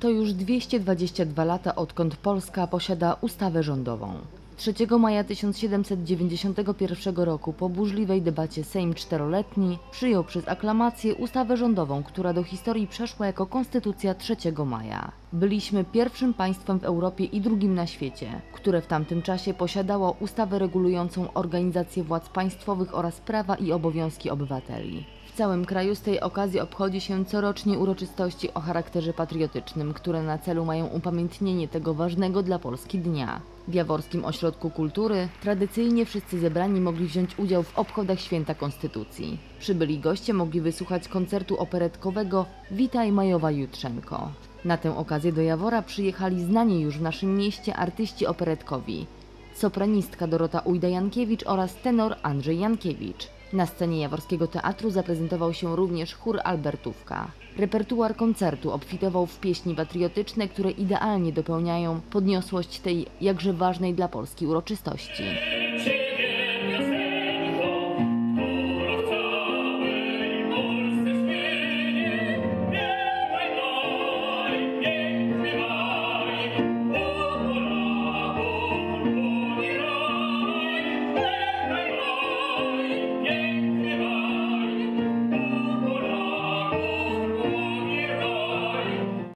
To już 222 lata odkąd Polska posiada ustawę rządową. 3 maja 1791 roku po burzliwej debacie Sejm czteroletni przyjął przez aklamację ustawę rządową, która do historii przeszła jako Konstytucja 3 maja. Byliśmy pierwszym państwem w Europie i drugim na świecie, które w tamtym czasie posiadało ustawę regulującą organizację władz państwowych oraz prawa i obowiązki obywateli. W całym kraju z tej okazji obchodzi się corocznie uroczystości o charakterze patriotycznym, które na celu mają upamiętnienie tego ważnego dla Polski dnia. W Jaworskim Ośrodku Kultury tradycyjnie wszyscy zebrani mogli wziąć udział w obchodach Święta Konstytucji. Przybyli goście mogli wysłuchać koncertu operetkowego Witaj Majowa Jutrzenko. Na tę okazję do Jawora przyjechali znani już w naszym mieście artyści operetkowi sopranistka Dorota Ujda-Jankiewicz oraz tenor Andrzej Jankiewicz. Na scenie Jaworskiego Teatru zaprezentował się również chór Albertówka. Repertuar koncertu obfitował w pieśni patriotyczne, które idealnie dopełniają podniosłość tej jakże ważnej dla Polski uroczystości.